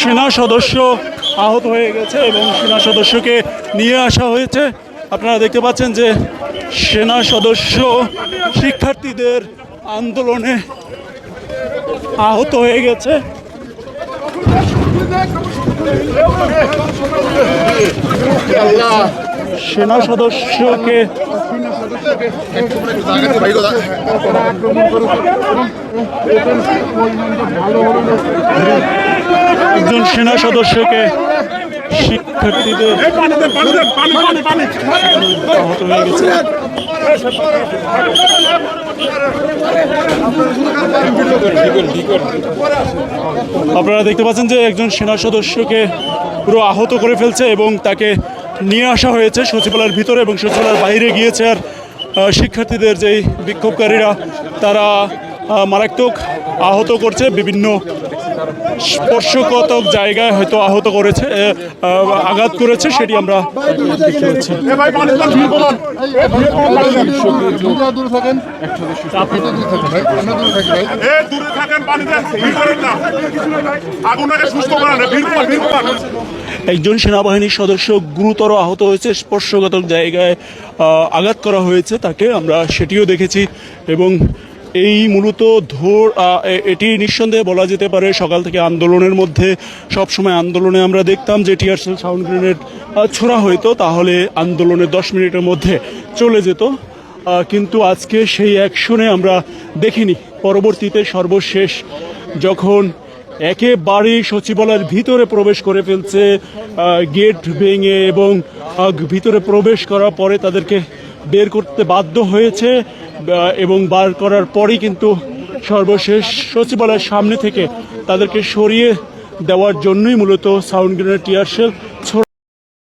সেনা সদস্য আহত হয়ে গেছে এবং সেনা সদস্যকে নিয়ে আসা হয়েছে। আপনারা দেখতে পাচ্ছেন যে সেনা সদস্য শিক্ষার্থীদের আন্দোলনে আহত হয়ে গেছে। সেনা সদস্যকে একজন সেনা সদস্যকে শিক্ষার্থীদের আহত হয়ে গেছে। আপনারা দেখতে পাচ্ছেন যে একজন সেনা সদস্যকে পুরো আহত করে ফেলছে এবং তাকে নিয়ে আসা হয়েছে। সচিবালয়ের ভিতরে এবং সচিবালয়ের বাইরে গিয়েছে আর শিক্ষার্থীদের যেই বিক্ষোভকারীরা, তারা মারাত্মক আহত করছে। বিভিন্ন স্পর্শকাতক জায়গায় হয়তো আহত করেছে আঘাত করেছে, সেটি আমরা দেখতে পাচ্ছি। একজন সেনাবাহিনীর সদস্য গুরুতর আহত হয়েছে স্পর্শকাতক জায়গায় আঘাত করা হয়েছে তাকে আমরা সেটিও দেখেছি এবং এই মূলত ধর এটি নিঃসন্দেহে বলা যেতে পারে সকাল থেকে আন্দোলনের মধ্যে। সবসময় আন্দোলনে আমরা দেখতাম যে টিয়ারসেল সাউন্ড গ্রেনেড ছোড়া হইতো, তাহলে আন্দোলনের দশ মিনিটের মধ্যে চলে যেত। কিন্তু আজকে সেই অ্যাকশনে আমরা দেখিনি। পরবর্তীতে সর্বশেষ যখন একেবারেই সচিবালয়ের ভিতরে প্রবেশ করে ফেলছে গেট ভেঙে এবং ভিতরে প্রবেশ করার পরে তাদেরকে বের করতে বাধ্য হয়েছে এবং বার করার পরেই কিন্তু সর্বশেষ সচিবালয়ের সামনে থেকে তাদেরকে সরিয়ে দেওয়ার জন্যই মূলত সাউন্ড গ্রেনেড টিয়ারশেল